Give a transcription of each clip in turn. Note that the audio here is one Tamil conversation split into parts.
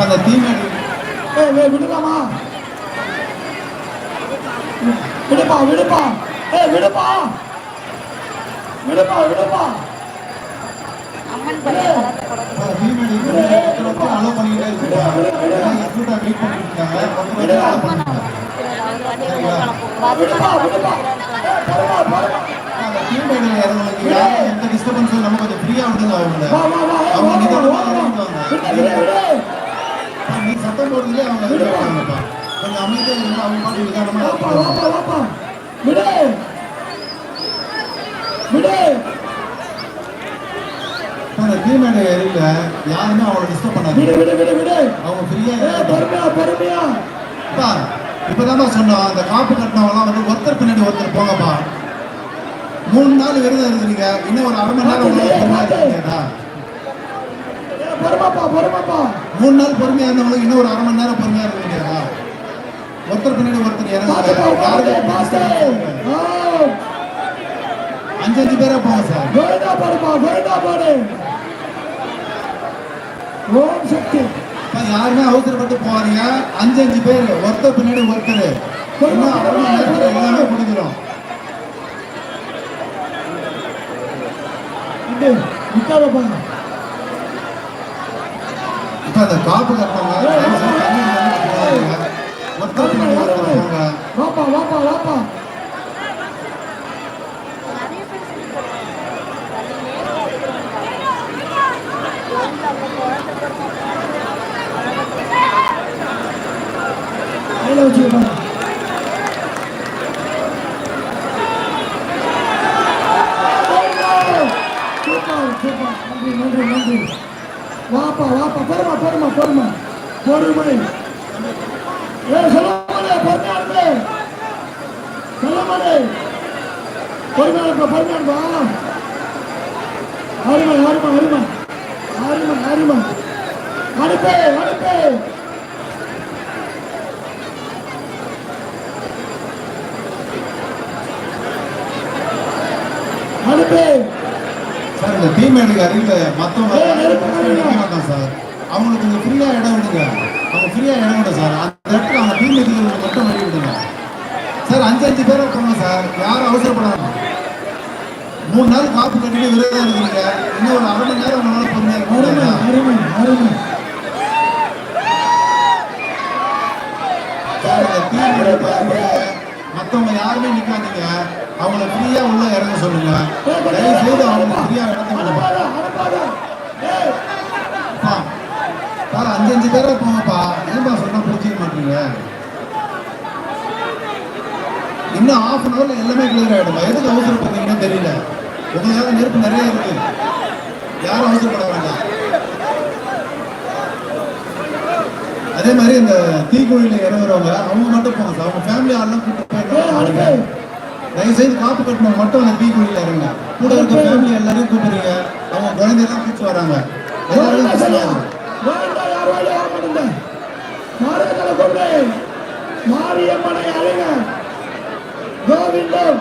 அந்த தீமேடு ஏய் ஏய் விடுலாமா விடுப்பா விடுப்பா. ஏய் விடுப்பா. விடுப்பா விடுப்பா. அம்மன் கொடுக்க தீமேடு அலோ எக்ஸ்ட்ரா வெயிட் பண்ணிட்டு இருக்காங்க. கொடுக்கலாம் விடுப்பா. விடுப்பா. ஏய், பரவா பரவா யாரும் எந்த டிஸ்டர்பன்ஸும் நம்ம கொஞ்சம் ஃப்ரீயா விடுங்க அவங்கள அவங்க நீ சத்தம் போடுறதுலேயே அவங்க இருப்பாங்கப்பா கொஞ்சம் அமைதியாக இருந்தா அவங்க பாட்டு நிதானமா விடு விடு அந்த ஏரியில யாருமே அவளை டிஸ்டர்ப் விடு விடு விடு விடு அவங்க ஃப்ரீயா பொறுமையா பொறுமையா இப்பதான் சொன்னோம் அந்த காப்பு கட்டினவங்களாம் வந்து ஒருத்தர் பின்னாடி ஒருத்தர் போங்கப்பா மூணு நாள் விரதம் இருக்கிறீங்க இன்னும் ஒரு அரை மணி நேரம் பொறுமாப்பா பொறுமாப்பா. மூணு நாள் பொறுமையா இருந்தவங்களுக்கு இன்னும் ஒரு அரை மணி நேரம் பொறுமையா இருக்க முடியாதா ஒருத்தர் பின்னாடி ஒருத்தர் ஆ. அஞ்சு அஞ்சு பேரா போங்க சார். கோவிந்தா பாடுப்பா கோவிந்தா பாடு. ஓம் சக்தி. யாருமே அவசரப்பட்டு போவாதீங்க அஞ்சு அஞ்சு பேர். ஒருத்தர் பின்னாடி ஒருத்தர். எல்லாமே முடிஞ்சிடும் இங்க நிக்காதப்பா இப்ப அந்த காப்பு கட்டினவங்க தயவு செய்து தண்ணி வந்து போகாதீங்க. ஒருத்தர் பின்னாடி ஒருத்தர் போங்க வாப்பா வாப்பா வாப்பா. நிறைய பேர் சொல்லி தருவாங்க தண்ணியிலே குழந்தை அப்போ குழந்தை கையில வச்சுக்கோங்க சூப்பர் சூப்பர் நன்றி நன்றி நன்றி வாப்பா வாப்பா பொறுமை பொறுமை ஏ சொல்லமாடே பொறுமையா இருக்கு சொல்லமாடே பொறுமையா இருப்பா பொறுமையா இருப்பா அருமை அருமை அருமை அருமை அருமை அனுப்பு அனுப்பு அனுப்பு சார் இந்த நெருப்பு நிற்க மாட்டோம் சார் அவங்களுக்கு கொஞ்சம் ஃப்ரீயாக இடம் விடுங்க அவங்க ஃப்ரீயாக இடம் விடுங்க சார் அந்த இடத்துல அவங்க டீம் இருக்கிறவங்க மட்டும் வழி விடுங்க சார் அஞ்சு அஞ்சு பேரை போங்க சார்? யாரும் அவசரப்படாது மூணு நாள் காப்பு கட்டிட்டு விரதம் இருக்கிறீங்க. இன்னும் ஒரு அரை மணி நேரம் உங்களால் பொறுமையாக அருமை? அருமை அருமை மற்றவங்க யாருமே நிற்காதீங்க அவங்கள ஃப்ரீயாக உள்ள இறங்க சொல்லுங்க. தயவு செய்து அவங்க ஃப்ரீயாக இடத்த விடுங்க அனுப்பாத அனுப்பாத ஏய். அப்பா, சார் அஞ்சு அஞ்சு பேரா போங்கப்பா ஏன்பா சொன்னா புரிஞ்சுக்க மாட்டீங்க? இன்னும் ஆஃப் அன் ஹவர்ல எல்லாமே கிளியர் ஆயிடும். எதுக்கு அவசரப்படுறீங்கன்னு தெரியல. உங்களுக்காக நெருப்பு நிறைய இருக்கு. யாரும் அவசரப்பட வேண்டாம். அதே மாதிரி இந்த தீக்குழியில இறங்குறவங்க அவங்க மட்டும் போங்க அவங்க ஃபேமிலி ஆள்லாம் கூப்பிட்டு தயவு செய்து காப்பு கட்டணும் மட்டும் அந்த தீக்குழியில இறங்க கூட இருக்க ஃபேமிலி எல்லாரையும் கூப்பிடுறீங்க. அவங்க குழந்தையெல்லாம் கூப்பிட்டு வராங்க. எல்லாரும் மாட்டேங்க. மாரியம்மனை கொண்டு அழைங்க கோவிந்தம்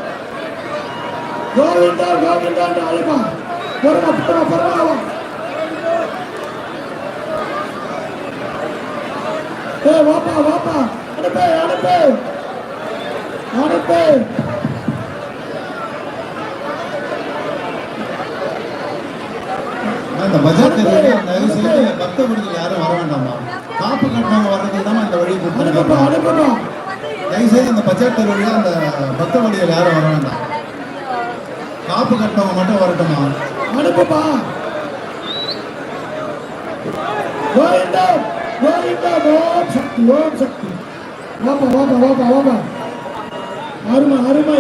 கோவிந்தம் கோவிந்தம் அழைப்பா. பொறுமா பொறுமா பொறுமா ஏ வாப்பா வாப்பா. அனுப்பு அனுப்பு. அனுப்பு. இந்த பஜார் தெருவுல தயவு செய்து பக்த குடிகள் யாரும் வர வேண்டாமா? காப்பு கட்டினவங்க வர்றதுக்கு தான் இந்த வழி அனுப்புப்பா தயவுசெய்து அந்த பஜார் தெருவுல அந்த பக்த வழியில் யாரும் வர வேண்டாம். காப்பு கட்டவங்க மட்டும் வரட்டுமா அனுப்புப்பா. கோவிந்தம் கோவிந்தம் ஓம் சக்தி ஓம் சக்தி. வாப்பா வாப்பா வாப்பா அருமை அருமை.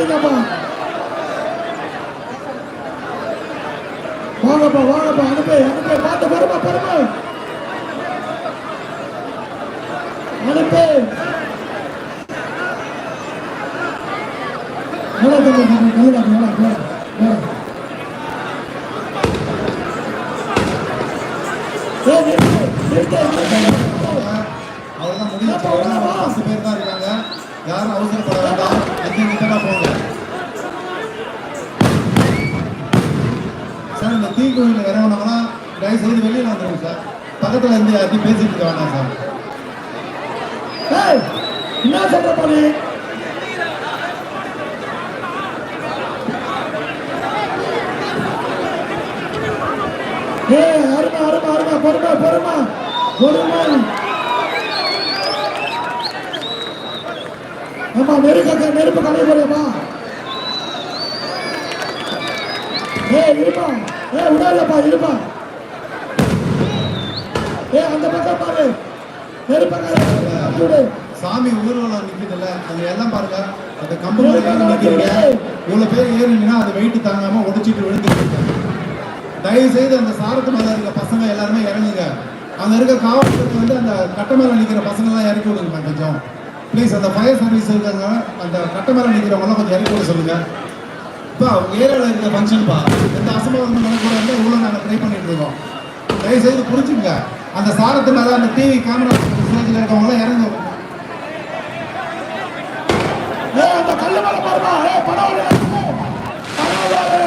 Iya, என்ன சொல்ற பாரு ஏ அருமா அருமா அருமா பொறுமா பொறுமா பொறுமா. ஆமா நெருக்க நெருப்பு கலை போறியம்மா ஏ இருப்பா ஏ விடாதப்பா இருப்பா ஏ அந்த பக்கம் பாரு. சாமி ஊர்வலம் நிக்குதுல்ல அது எல்லாம் பாருங்க. அந்த கம்பெனில ஏறி நிக்கிறீங்க இவ்வளவு பேர் ஏறினீங்கன்னா அது வெயிட் தாங்காம உடைச்சிட்டு விழுந்துருக்கு தயவு செய்து அந்த சாரத்து மேல இருக்க பசங்க எல்லாருமே இறங்குங்க. அங்க இருக்க காவல்துறை வந்து அந்த கட்ட மேல நிக்கிற பசங்க எல்லாம் இறக்கி விடுங்க கொஞ்சம். ப்ளீஸ் அந்த ஃபயர் சர்வீஸ் இருக்காங்க அந்த கட்ட மேல நிக்கிறவங்க கொஞ்சம் இறக்கி விட சொல்லுங்க. இப்போ ஏரியாவில் இருக்கிற ஃபங்க்ஷன்ப்பா எந்த அசம்பாவிதமும் நடக்கூடாது இவ்வளோ நாங்கள் ட்ரை பண்ணிட்டு இருக்கோம். தயவு செய்து புரிஞ்சுங்க அந்த சாரத்து மேல அந்த டிவி கேமரா ஸ்டேஜில் இருக்கவங்க எல்லாம் இறங்க ஏய் அந்த கல்லு மேல பாருமா. ஏ படம் வருது,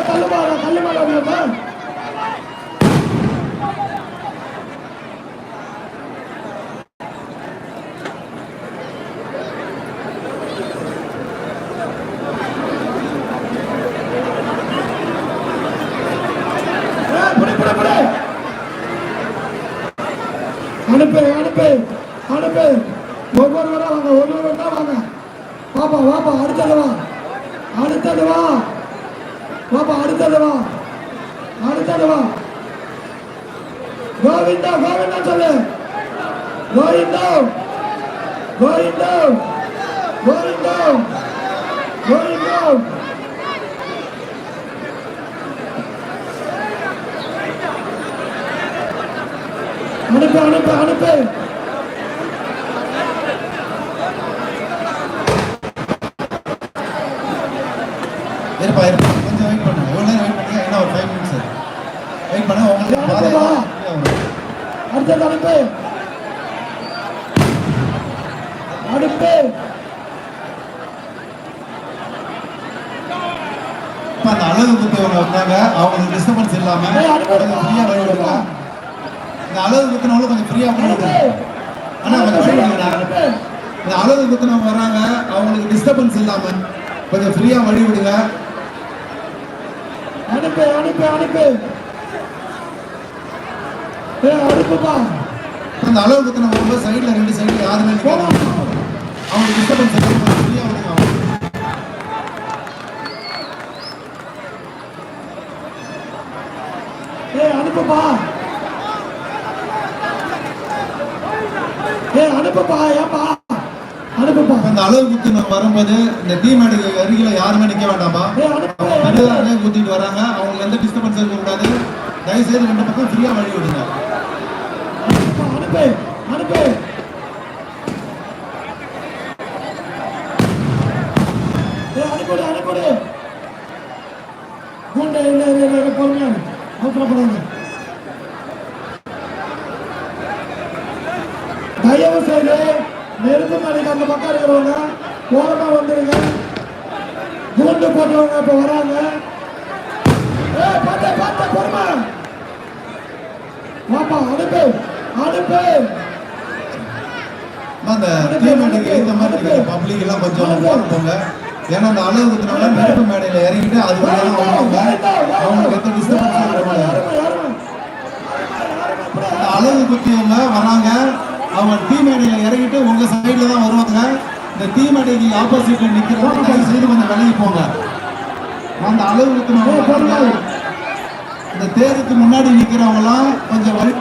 கல்லு மேல கல்லு மேல வருதுப்பா. ஏய், புடி, புடி, புடி. அனுப்பு அனுப்பு அனுப்பு. ஒவ்வொருவரா வாங்க ஒவ்வொருவர் தான் வாங்க. பாப்பா வாப்பா அடுத்தது வா. அடுத்தது வா. பாப்பா அடுத்தது வா. அடுத்தது வா. கோவிந்தா கோவிந்தா சொல்லு. கோவிந்தா கோவிந்தா கோவிந்தா கோவிந்தா. அனுப்பு அனுப்பு அனுப்பு. இருப்பா இருப்பா. கொஞ்சம் வெயிட் பண்ணுங்க. எவ்வளோ நேரம் வெயிட் பண்ணுங்க. என்ன ஒரு ஃபைவ் மினிட்ஸ் வெயிட் பண்ணுங்க. உங்களுக்கு. அடுத்தது அனுப்பு. அனுப்பு. அந்த அழகு குத்தவங்க வந்தாங்க. அவங்களுக்கு டிஸ்டர்பன்ஸ் இல்லாம ஏய், அனுப்பு. கொஞ்சம் ஃப்ரீயா வழி விடுங்க இந்த அழகு குத்தினவங்களும் கொஞ்சம் ஃப்ரீயா வழி அனுப்பு விடுங்க அண்ணா கொஞ்சம் விடுங்கண்ணா அனுப்பு இந்த அழகு குத்தினவங்க வராங்க அவங்களுக்கு டிஸ்டர்பன்ஸ் இல்லாம கொஞ்சம் ஃப்ரீயா வழி விடுங்க. அனுப்பு அனுப்பு அனுப்பு. ஏ அனுப்புப்பா. அந்த அழகு குத்தினவங்க வரும்போது சைடுல ரெண்டு சைடுல யாருமே நிற்காம அவங்களுக்கு டிஸ்டர்பன்ஸ் இல்லாம கொஞ்சம் ஃப்ரீயா விடுங்க. ஏ அனுப்புப்பா. ஏ அனுப்புப்பா ஏப்பா. அனுப்புப்பா. இந்த அளவு குத்துனவங்க வரும்போது இந்த டீ மேடு அருகில யாருமே நிக்க வேண்டாமா மெதுவாக குத்திட்டு வராங்க. அவங்களுக்கு எந்த டிஸ்டர்பன்ஸ் இருக்கக்கூடாது தயவு செய்து ரெண்டு பக்கம் ஃப்ரீயா வழி விடுங்க. அனுப்பு அனுப்பு. அனுப்புடு அனுப்புடு. குண்டை இல்லை இல்லை இல்லை பொறுமையா இரு. அவசரப்படாத தயவு செய்து நெருப்பு மணிக்கு அந்த பக்கம் இருக்கிறவங்க ஓரமா வந்துடுங்க கூண்டு போட்டவங்க இப்ப வராங்க. பார்த்த பார்த்த பொறுமை. வாப்பா அனுப்பு அனுப்பு அந்த டீ மேடைக்கு ஏற்ற மாதிரி பப்ளிக் எல்லாம் கொஞ்சம் போங்க. ஏன்னா அந்த அளவு குத்துனவங்க நெருப்பு மேடையில இறங்கிட்டு அது அவங்களுக்கு எந்த டிஸ்டர்பன்ஸ் இருக்கக்கூடாது யாருமே அளவு குத்தியவங்க வராங்க. அவங்க டீ மேடையில இறங்கிட்டு உங்க சைடுல தான் வருவாங்க. இந்த டீ மேடைக்கு ஆப்போசிட்ல நிக்கிறவங்க தயவு செய்து கொஞ்சம் விலகி போங்க. அந்த அளவு குத்துனவங்க வராங்க. இந்த தேருக்கு முன்னாடி நிக்கிறவங்க எல்லாம் கொஞ்சம் வழி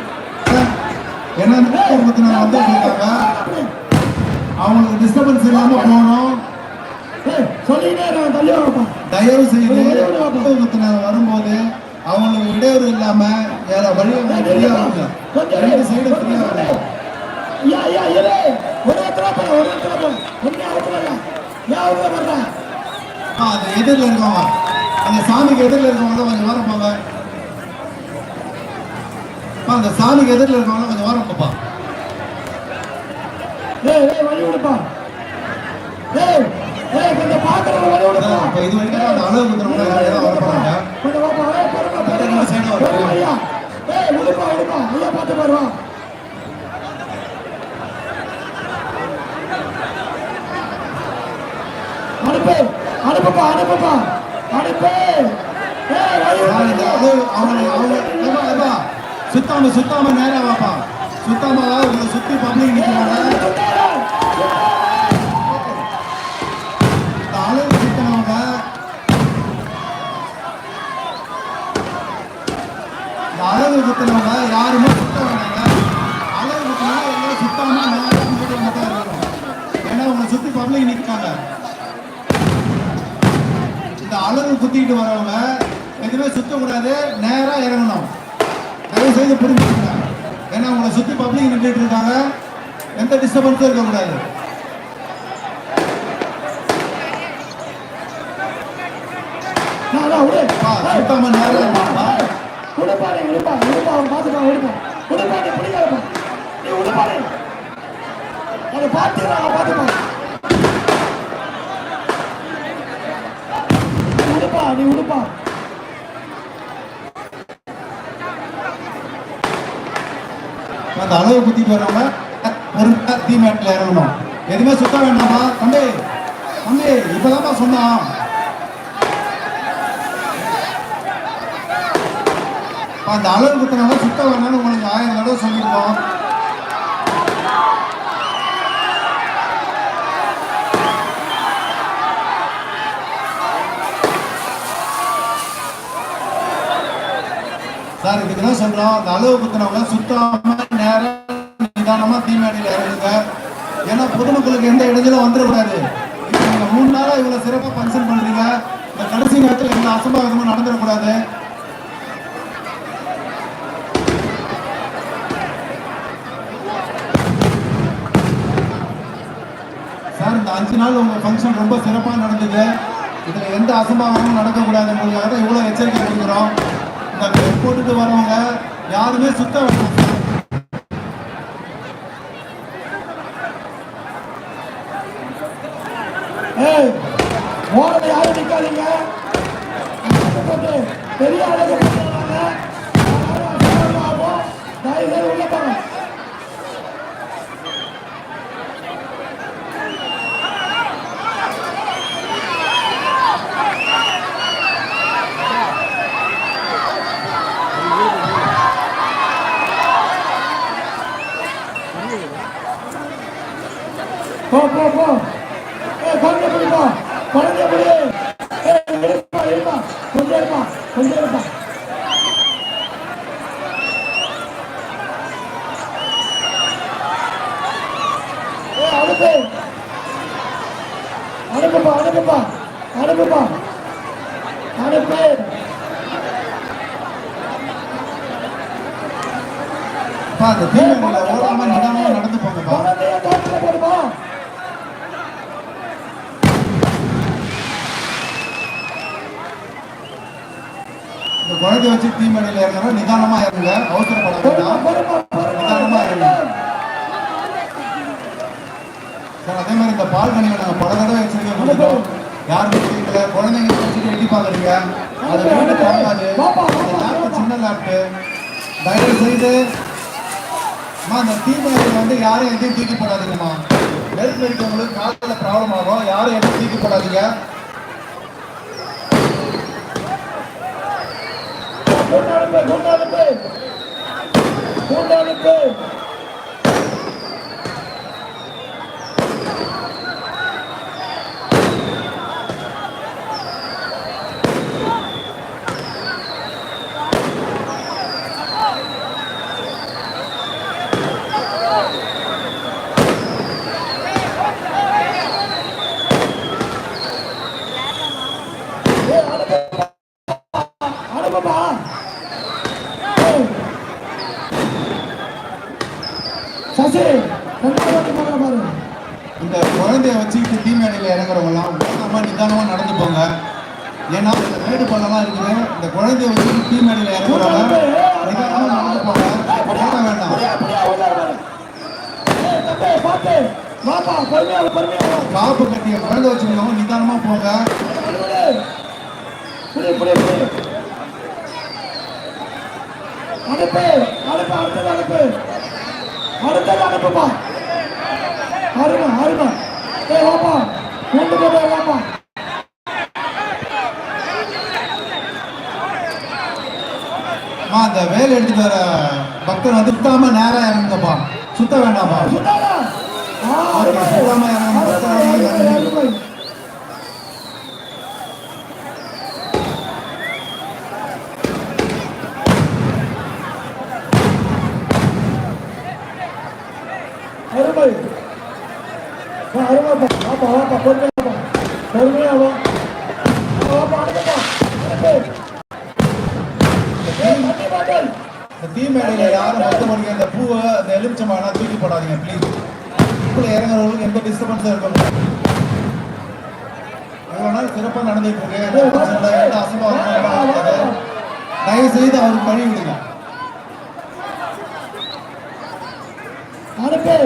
ஏன்னா குத்துனவங்க வந்து இருக்காங்க அவங்களுக்கு டிஸ்டர்பன்ஸ் இல்லாம போகணும். தயவு செய்து குத்துனவங்க வரும்போது அவங்களுக்கு இடையூறு இல்லாம வேற வழி வந்து ஃப்ரீயா வருங்க ரெண்டு சைடு ஃப்ரீயா இடத்துல போற. ஒண்ணு அவசரம் இல்ல. ஏன் அவசரம் பண்ற? ஆ, அந்த எதிரில் இருக்கவங்க. அந்த சாமிக்கு எதிரில் இருக்கவங்க கொஞ்சம் வாரம் போங்க அந்த சாமிக்கு எதிரில் இருக்கவங்க கொஞ்சம் வாரம் போப்பா ஏய் ஏய் வழி விடுப்பா. ஏய் ஏய் கொஞ்சம் பாக்குறவங்க வழி விடுப்பா. இப்ப இது வரைக்கும் அந்த அளவு வர போறாங்க கொஞ்சம் வாப்பா ஏய். பொறுமை ஐயா ஏய் விடுப்பா விடுப்பா. ஐயா பார்த்து பாருவா அனுப்பு அனுப்புப்பா அனுப்புப்பா. அனுப்பு. சுத்தாம சுத்தாம நேரா வாப்பா. சுத்தாம உங்களை சுத்தி பப்ளிக் இந்த அளவு குத்தினவங்க யாருமே சுற்றிக்கிட்டு வரவங்க எதுவுமே சுத்தக்கூடாது நேரா இறங்கணும். தயவு செய்து புரிஞ்சுக்கங்க. ஏன்னா உங்களை சுத்தி பப்ளிக் நின்றுட்டு இருக்காங்க. எந்த டிஸ்டர்பன்ஸும் இருக்கக்கூடாது நான் நான் விடு பா, சுத்தமா நேரா இருங்கப்பா. விடுப்பா நீ விடுப்பா விடுப்பா அவன் பார்த்துப்பா விடுப்பா விடுப்பா நீ பிடிக்காதப்பா நீ விடுப்பா நீ அதை பார்த்துக்கலாம் அவன் பார்த்துப்பா நீ விடுப்பா நீ விடுப்பா அந்த அளவு குத்திட்டு வரவங்க பொறுப்பா தீ இறங்கணும். எதுவுமே சுத்த வேண்டாமா? தம்பி தம்பி இப்பதான்ப்பா சொன்னான். அந்த அளவு குத்துனவங்க சுத்த வேணாம்னு உங்களுக்கு ஆயிரம் தடவை சொல்லியிருக்கோம் சார் இதுக்கு தான் சொல்றோம். அந்த அளவு குத்துனவங்க சுத்தாம நிதானமா தீமேடையில் இறங்குங்க. ஏன்னா பொதுமக்களுக்கு எந்த இடத்திலும் வந்துடக்கூடாது. இப்போ நீங்கள் மூணு நாளா இவ்வளோ சிறப்பா ஃபங்க்ஷன் பண்ணுறீங்க இந்த கடைசி நேரத்தில் எந்த அசம்பாவிதமும் நடந்துடக்கூடாது. சார் இந்த அஞ்சு நாள் உங்க ஃபங்க்ஷன் ரொம்ப சிறப்பா நடந்தது. இதுல எந்த அசம்பாவிதமும் நடக்கக்கூடாதுன்றதுக்காக தான் இவ்வளோ எச்சரிக்கை கொடுக்குறோம். இந்த போட்டுட்டு வரவங்க யாருமே சுத்த வேண்டாம் சார் ஏய் ஓரத்தை யாரும் நிற்காதீங்க போட்டு பெரிய அளவு போட்டுறாங்க தயவு செய்து உள்ள போங்க போ போ போ ஏய் குழந்தை பிடிப்பா குழந்தை பிடி ஏய் இருப்பா இருப்பா கொஞ்சம் இருப்பா கொஞ்சம் இருப்பா அனுப்பு அனுப்புப்பா அனுப்புப்பா அனுப்புப்பா. அனுப்பு. அந்த தீமைகளை ஓடாம நிதானமா நடந்து போங்கப்பா. இந்த குழந்தைய வச்சு தீமேடையில் இறங்குறோம் நிதானமா இறங்குங்க. அவசரப்பட வேண்டாம் பொறுப்பா நிதானமா இருங்க. பொறுப்பா சார் அதே மாதிரி இந்த பால் கனிகளை நாங்கள் பல தடவை எச்சரிக்கை கொடுத்துட்டோம் யாருமே தெரியல குழந்தைங்க வச்சுட்டு எட்டி பார்க்குறீங்க? அது வீட்டு போகாது லேப்டாப் சின்ன லேப்டு தயவு செய்து அம்மா அந்த தீமையில் வந்து யாரும் எதையும் தூக்கி போடாதீங்கம்மா ஹெல்த் இருக்கவங்களுக்கு காலில் ப்ராப்ளம் ஆகும். யாரும் எதையும் தூக்கி போடாதீங்க கூட்டாளிப்பு கூட்டாளிப்பு கூட்டாளிப்பு ஏய், அனுப்புப்பா. அனுப்புப்பா ஏய். சசி ரெண்டாவது மகனை பாரு இந்த குழந்தைய வச்சுக்கிட்டு தீமேடையில் இறங்குறவங்கலாம் ஓரமா நிதானமாக நடந்து போங்க ஏன்னா இந்த மேடு பள்ளம்லாம் இருக்குது இந்த குழந்தைய வச்சுக்கிட்டு தீமேடையில் இறங்குறவங்க நிதானமாக நடந்து போங்க ஓட வேண்டாம் அப்படியே அப்படியே உள்ளார பாரு ஏய் தம்பி பாத்து வாப்பா பொறுமையா வா, பொறுமையா வா. காப்பு கட்டிய குழந்தை வச்சுருக்கவங்க நிதானமா போங்க. அனுப்பு அனுப்பு அடுத்தது அனுப்பு. அடுத்தது அனுப்புப்பா. அருமை அருமை. ஏய் வாப்பா வாப்பா. அம்மா அந்த வேலை எடுத்துட்டு வர பக்தர் வந்து சுத்தாம நேரா இறங்குங்கப்பா. சுத்த வேண்டாம்ப்பா. சுத்தாரா தீ மேடையில யாரும் மொத்தம் மணிக்கு அந்த பூவை அந்த எலுமிச்சமான தூக்கி போடாதீங்க ப்ளீஸ் இப்போ இறங்குறவங்களுக்கு எந்த டிஸ்டர்பன்ஸும் இருக்கும் இவ்வளோ நாள் சிறப்பாக நடந்துட்டு இருக்கு? இருக்காது. தயவு செய்து அவருக்கு கழுவி விடுங்க. அனுப்பு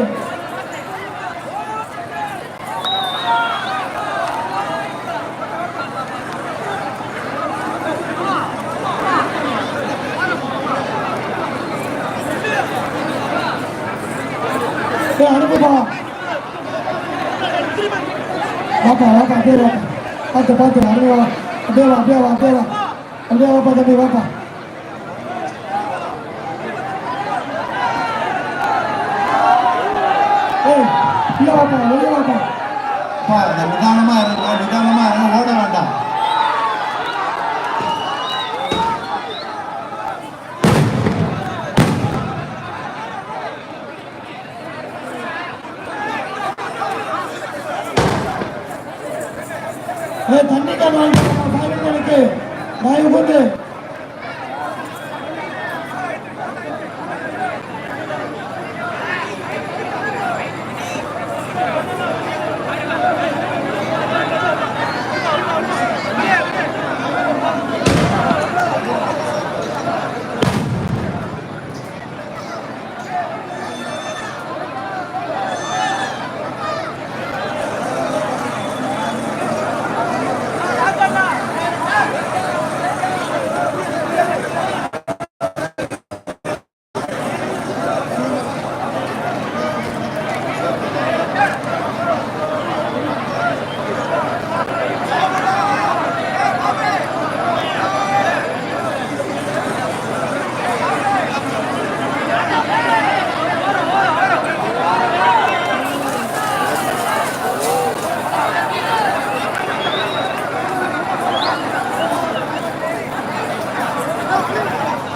ஏய், அனுப்புப்பா வாப்பா வாப்பா அப்படியே வாப்பா பார்த்து பார்த்து அப்படியே வா அப்படியே வா அப்படியே வா அப்படியே வா அப்படியே வாப்பா தம்பி வாப்பா ஏய் இல்லை வாப்பா வெளியே வாப்பா அப்பா இந்த நிதானமா இருங்க நிதானமா இருங்க ஓட வேண்டாம் ஏய் தண்ணி கேன் வாங்கி சாயந்தரம் எனக்கு தயவு கொண்டு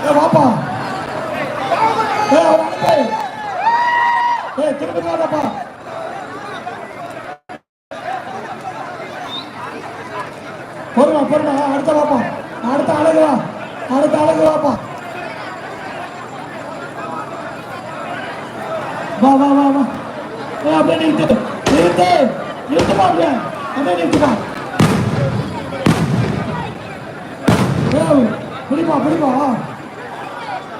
ஏய் வாப்பா ஏய் அவன் அனுப்பு ஏய் திரும்பி வாடப்பா பொறுமா பொறுமா அடுத்த வாப்பா அடுத்த அழகு வா அடுத்த அழகு வாப்பா வா வா வா வா ஏய் அப்படியே நிறுத்து நிறுத்து நிறுத்துப்பா ஏய் பிடிப்பா பிடிப்பா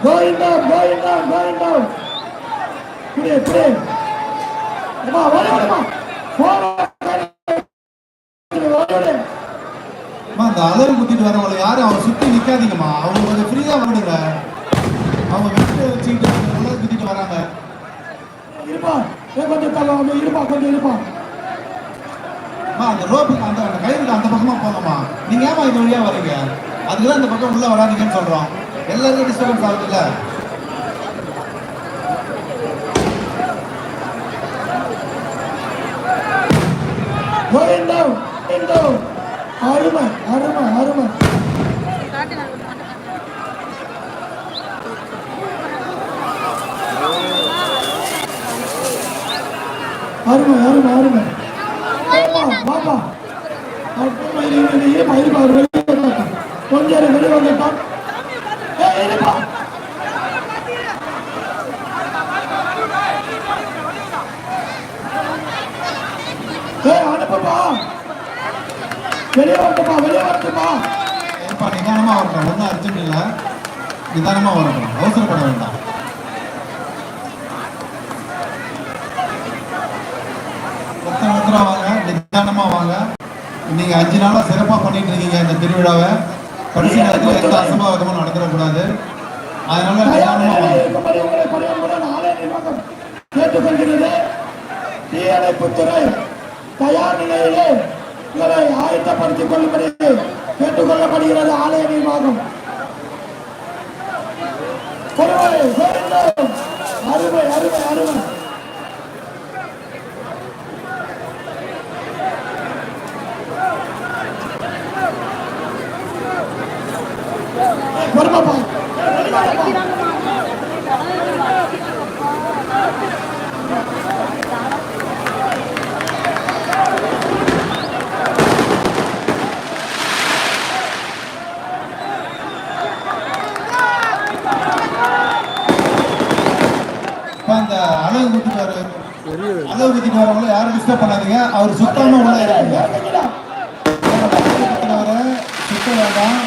Going down, going down, going down. இப்படி இப்படி அம்மா ஓடி ஓடுமா அந்த அலறு குத்திட்டு வரவங்களை யாரும் அவங்க சுத்தி நிக்காதீங்கம்மா. அவங்க கொஞ்சம் ஃப்ரீயா விடுங்க. அவங்க வெட்டு வச்சுக்கிட்டு அலறு குத்திட்டு வராங்க. இருப்பா. கொஞ்சம் இருப்பா கொஞ்சம் இருப்பா. அம்மா அந்த ரோப்புக்கு அந்த அந்த கயிறுக்கு அந்த பக்கமா போங்கம்மா நீங்க ஏமா இது வழியா வரீங்க? அதுக்குதான் இந்த பக்கம் உள்ள வராதீங்கன்னு சொல்றோம். எல்லாருக்கும் டிஸ்டர்பன்ஸ் ஆகுதுல்ல? Going அருமை அருமை அருமை. அருமை அருமை அருமை. வாப்பா. வாப்பா அப்புறமா வெளியே வந்துட்டான் கொஞ்சம் வெளியே இருப்பா அனுப்புப்பா. வெளியே வரட்டுப்பா வெளியே வரட்டுப்பா ஏப்பா நிதானமா வரட்டும். ஒன்றும் அர்ஜென்ட் இல்லை. நிதானமா வரட்டும். அவசரப்பட வேண்டாம். நீங்க அஞ்சு நாளா சிறப்பா பண்ணிட்டு இருக்கீங்க இந்த திருவிழாவை. கடைசி நேரத்தில் எந்த அசம்பாவிதமும் நடந்துடக்கூடாது அதனால கேட்டுக்கொள்கிறது. தீயணைப்புத்துறை தயார் நிலையிலே உங்களை ஆயத்தப்படுத்திக் கொள்ளும்படி கேட்டுக்கொள்ளப்படுகிறது ஆலய நிர்வாகம். அருமை அருமை அருமை. அந்த அளவு குத்திட்டு வர அளவு குத்திட்டு வரவங்கள யாரும் டிஸ்டர்ப் பண்ணாதீங்க. அவர் சுத்தமா உள்ள இருக்காங்க சுத்த வேண்டாம்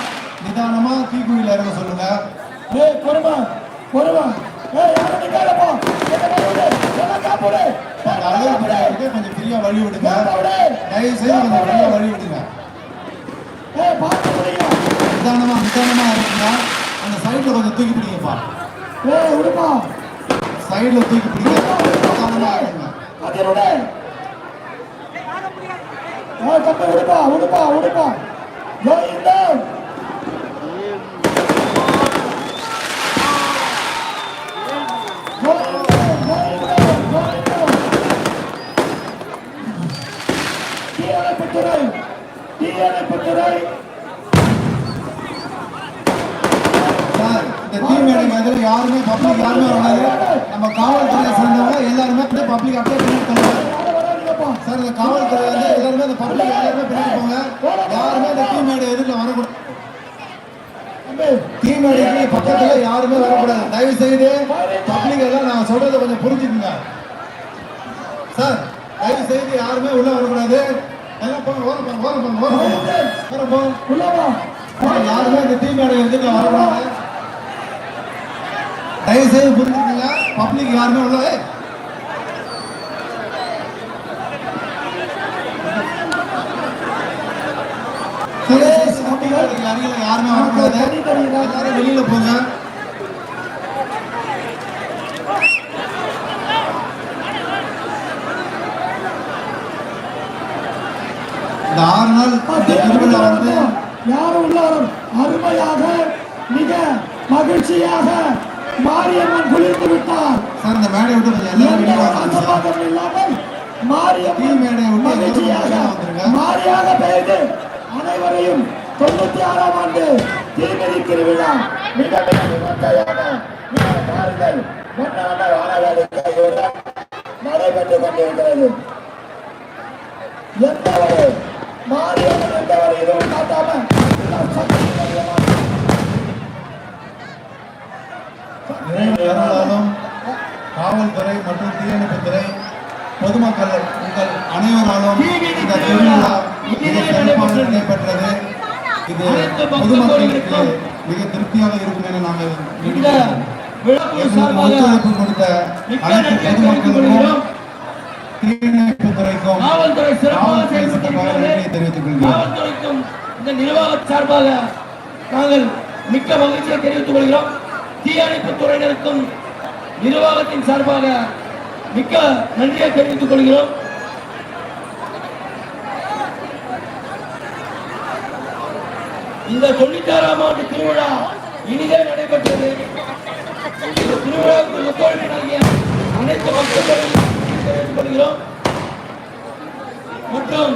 நிதானமா தீக்குழியில இறங்க சொல்லுங்க ஏய், பொறுமை, பொறுமை. ஏய், யாரும் நிக்காதப்பா. என்ன பண்ணுது? காப்புடு. குத்திட்டு கொஞ்சம் ஃப்ரீயா வழி விடுங்க. தயவு செய்து கொஞ்சம் ஃப்ரீயா வழி விடுங்க ஏய், பார்த்து முடியுங்க. நிதானமா நிதானமா இருக்குங்க அந்த சைடுல கொஞ்சம் தூக்கி பிடிங்கப்பா ஏய், விடுப்பா. சைடுல தூக்கி பிடிங்க நிதானமா இருக்குங்க விடு. ஏய், தம்பி, விடுப்பா, விடுப்பா, விடுப்பா. கோவிந்தா, தீயணைப்புத்துறை சார் இந்த தீ மேடைக்கு யாருமே பப்ளிக் யாருமே வராது நம்ம காவல்துறையை சேர்ந்தவங்க எல்லாருமே வந்து பப்ளிக் அப்படியே பின்னாடி தள்ளுவாங்க சார் இந்த காவல்துறை வந்து எல்லாருமே இந்த பப்ளிக் எல்லாருமே பின்னாடி போங்க. யாருமே இந்த தீ மேடை எதிரில் வரக்கூடாது. தம்பி தீ பக்கத்துல யாருமே வரக்கூடாது. தயவு செய்து பப்ளிக் எல்லாம் நான் சொல்றதை கொஞ்சம் புரிஞ்சுக்குங்க. சார் தயவு செய்து யாருமே உள்ள வரக்கூடாது. எல்லாம் போங்க ஓரம் போங்க ஓரம் போங்க ஓரம் போங்க. ஓரம் போங்க. உள்ளவா யாருமே இந்த தீ மேடை எதிரில் வரக்கூடாது தயவு செய்து புரிஞ்சுக்குங்க. பப்ளிக் யாருமே உள்ள யாருமே வரக்கூடாது வெளியில போங்க. திருவிழா வந்து யாரும் உள்ளாரும் அருமையாக மிக மகிழ்ச்சியாக மாரியம்மன் குளிர்ந்து விட்டார். சார் இந்த மேடை விட்டு எல்லாரும் இல்லாமல் மாரியம்மன் மேடை மகிழ்ச்சியாக. மாரியாக பெய்து அனைவரையும் தொண்ணூத்தி ஆறாம் ஆண்டு தீமிதி திருவிழா மிக மிக விமர்சையான மாறுதல் மன்னான வானவேடிக்கையுடன் நடைபெற்றுக் கொண்டிருக்கிறது. எந்த ஒரு மாரியம்மன் எந்த ஒரு இதுவும் காட்டாம காவல்துறை மற்றும் தீயணைப்புத்துறை பொதுமக்கள் உங்கள் அனைவராலும் இந்த திருவிழா நடைபெற்றது. இது பொதுமக்களுக்கு மிக திருப்தியாக இருக்கும் என நாங்கள் ஒத்துழைப்பு கொடுத்த அனைத்து பொதுமக்களுக்கும் காவல்துறை சிறப்பாக காவல்துறை காவல்துறைக்கும் இந்த நிர்வாக சார்பாக நாங்கள் மிக்க மகிழ்ச்சியை தெரிவித்துக் கொள்கிறோம். தீயணைப்பு துறையினருக்கும் நிர்வாகத்தின் சார்பாக மிக்க நன்றியை தெரிவித்துக் கொள்கிறோம். இந்த தொண்ணூத்தாறாம் ஆண்டு திருவிழா இனிதே நடைபெற்றது. திருவிழாவுக்கு ஒத்துழைப்பு நல்கிய அனைத்து மக்களும் மற்றும்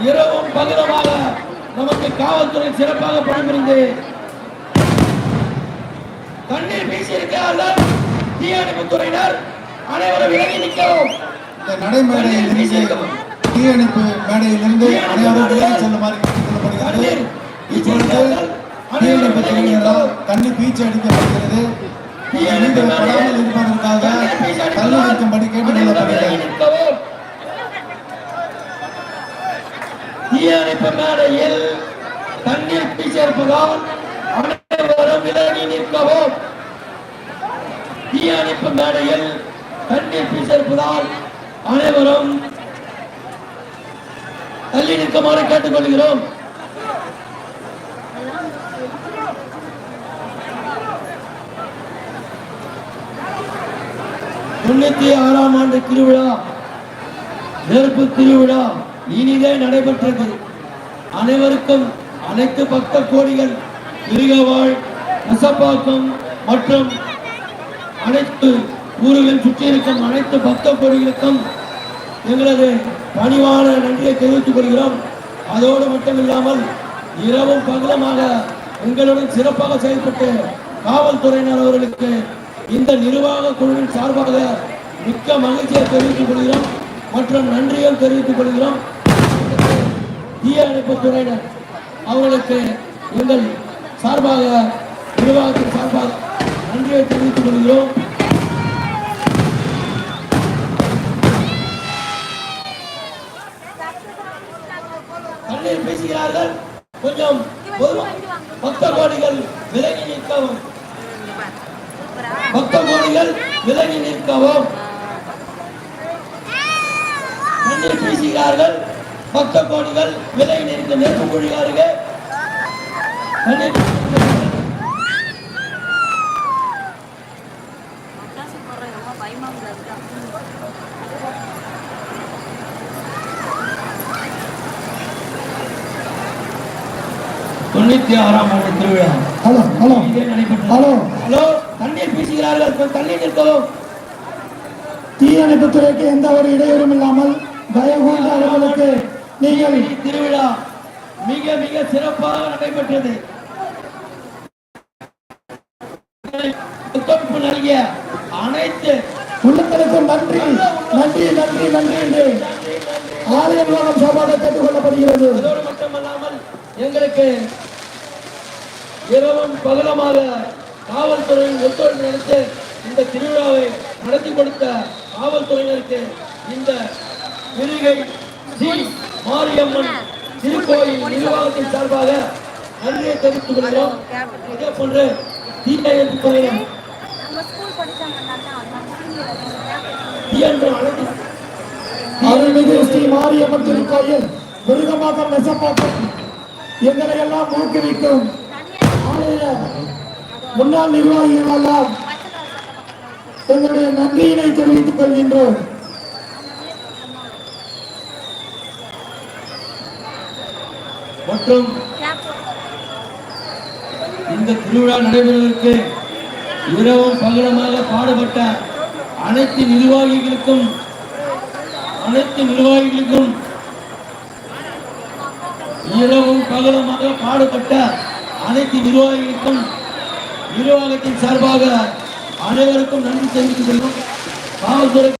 இரவும் பகலுமாக நமக்கு காவல்துறை சிறப்பாக பணிபுரிந்து தண்ணீர் வீசியிருக்கிறார்கள். தீயணைப்புத் துறையினர் அனைவரும் விலகி நிற்கவும். இந்த நடைமேடையில் தீயணைப்பு மேடையிலிருந்து அனைவரும் விலகி செல்லுமாறு கேட்டுக்கொள்ளப்படுகிறது இப்பொழுது தீயணைப்பு துறையினரால் தண்ணி பீச்சு அடிக்கப்படுகிறது. மீண்டும் படாமல் இருப்பதற்காக தள்ளி வைக்கும்படி கேட்டுக்கொள்ளப்படுகிறது நிற்கவும் தீயணைப்பு மேடையில் தண்ணீர் அனைவரும் விலகி நிற்கவும். தீயணைப்பு மேடையில் தண்ணீர் வீசியிருப்பதால் அனைவரும் தள்ளி நிற்குமாறு கேட்டுக்கொள்கிறோம். தொண்ணூத்தி ஆறாம் ஆண்டு திருவிழா நெருப்பு திருவிழா இனிதே நடைபெற்றது அனைவருக்கும் அனைத்து பக்த கோடிகள் இருகவாழ் நசப்பாக்கம் மற்றும் அனைத்து ஊர்களில் சுற்றி இருக்கும் அனைத்து பக்த கோடிகளுக்கும் எங்களது பணிவான நன்றியை தெரிவித்துக் கொள்கிறோம். அதோடு மட்டுமில்லாமல் இரவும் பகலமாக எங்களுடன் சிறப்பாக செயல்பட்டு காவல்துறையினர் அவர்களுக்கு இந்த நிர்வாக குழுவின் சார்பாக மிக்க மகிழ்ச்சியை தெரிவித்துக் கொள்கிறோம் மற்றும் நன்றியும் தெரிவித்துக் கொள்கிறோம். தீய அணைப்பு துறையினர். அவர்களுக்கு எங்கள் சார்பாக நிர்வாகத்தின் சார்பாக நன்றியை தெரிவித்துக் கொள்கிறோம். தண்ணீர் பேசுகிறார்கள். கொஞ்சம் பக்த கோடிகள் விலகி நிற்கவும். பக்த கோடிகள் விலகி நிற்கவும். தண்ணீர் பேசுகிறார்கள். பக்த கோடிகள் விலகி நிற்க நெருப்பு இருக்கு தொண்ணூத்தி ஆறாம் ஆண்டு திருவிழா. ஹலோ ஹலோ நடைபெற்றது ஹலோ. ஹலோ தண்ணீர் பேசுகிறார்கள். தண்ணீர் நிற்கவும். தீயணைப்புத்துறைக்கு எந்த ஒரு இடையூறும் இல்லாமல் தயவு அவர்களுக்கு நீங்கள் திருவிழா மிக மிக சிறப்பாக நடைபெற்றது. ஒத்துழைப்பு நல்கிய அனைத்து உள்ளங்களுக்கும் நன்றி நன்றி நன்றி நன்றி என்று ஆலய நிர்வாகம் சார்பாக கேட்டுக் கொள்ளப்படுகிறது. அதோடு மட்டுமல்லாமல் எங்களுக்கு இரவும் பகலமாக காவல்துறையின் ஒத்துழைப்பு நடத்தி இந்த திருவிழாவை நடத்தி கொடுத்த காவல்துறையினருக்கு இந்த விருகை மாரியம்மன் திருக்கோயில் நிர்வாகத்தின் சார்பாக நன்றியை தெரிவித்துக் கொள்கிறோம். அதே போன்று படிச்சாங்கன்னா தீயன்று அனைத்து அருள்மிகு ஸ்ரீ மாரியம்மன் திருக்கோயில் மிருகமாக்கம் நெசப்பாக்கம் எங்களை எல்லாம் ஊக்குவிக்கும். முன்னாள் நிர்வாகிகள் எல்லாம் எங்களுடைய நன்றியினை தெரிவித்துக் கொள்கின்றோம். மற்றும் இந்த திருவிழா நடைபெறுவதற்கு இரவும் பகலமாக பாடுபட்ட அனைத்து நிர்வாகிகளுக்கும் அனைத்து நிர்வாகிகளுக்கும் இரவும் பகலமாக பாடுபட்ட அனைத்து நிர்வாகிகளுக்கும் நிர்வாகத்தின் சார்பாக அனைவருக்கும் நன்றி தெரிவித்துக் கொள்வோம் காவல்துறை